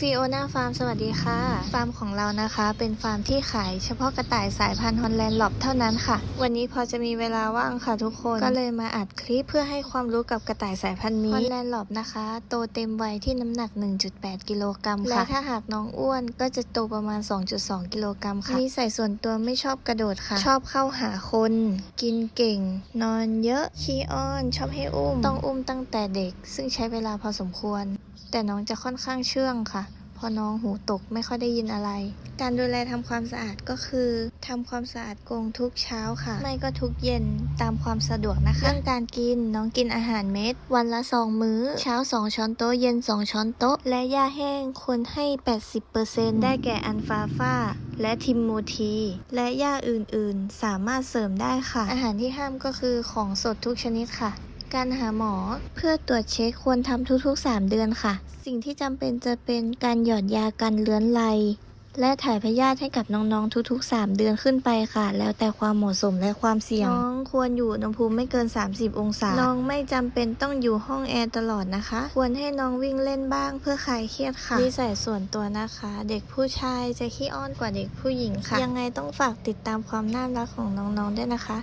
ฟิโอนาฟาร์มสวัสดีค่ะ ฟาร์มของเรานะคะ เป็นฟาร์มที่ขายเฉพาะกระต่ายสายพันธุ์ฮอลแลนด์หลอบเท่านั้นค่ะ วันนี้พอจะมีเวลาว่างค่ะทุกคน ก็เลยมาอัดคลิปเพื่อให้ความรู้กับกระต่ายสายพันธุ์นี้ฮอลแลนด์หลอบนะคะ โตเต็มวัยที่น้ำหนัก 1.8 กิโลกรัมค่ะ และถ้าหากน้องอ้วนก็จะโตประมาณ 2.2 กิโลกรัมค่ะนิสัยส่วนตัวไม่ชอบกระโดดค่ะ ชอบเข้าหาคน กินเก่ง นอนเยอะขี้อ้อน ชอบให้อุ้ม ต้องอุ้มตั้งแต่เด็ก ซึ่งใช้เวลาพอสมควร แต่น้องจะค่อนข้างเชื่องค่ะ พอน้องหูตกไม่ค่อยได้ยินอะไร การดูแลทำความสะอาดก็คือทำความสะอาดกรงทุกเช้าค่ะ ไม่ก็ทุกเย็นตามความสะดวกนะคะเรื่องการกินน้องกินอาหารเม็ด วันละ 2 มื้อ เช้า 2 ช้อนโต๊ะเย็น 2 ช้อนโต๊ะ และหญ้าแห้งควรให้ 80%ได้แก่อันฟาฟาและทิมโมที และหญ้าอื่นๆ สามารถเสริมได้ค่ะ อาหารที่ห้ามก็คือของสดทุกชนิดค่ะ การหาหมอเพื่อตรวจเช็คควรทำทุกๆ 3 เดือนค่ะ สิ่งที่จำเป็นจะเป็นการหยอดยากันเลื้อนไลและถ่ายพยาธิให้กับน้องๆทุกๆ 3 เดือนขึ้นไปค่ะ แล้วแต่ความเหมาะสมและความเสี่ยง น้องควรอยู่อุณหภูมิไม่เกิน 30 องศา น้องไม่จำเป็นต้องอยู่ห้องแอร์ตลอดนะคะ ควรให้น้องวิ่งเล่นบ้างเพื่อคลายเครียดค่ะนิสัยส่วนตัวนะคะ เด็กผู้ชายจะขี้อ้อนกว่าเด็กผู้หญิงค่ะ ยังไงต้องฝากติดตามความน่ารักของน้องๆด้วยนะคะ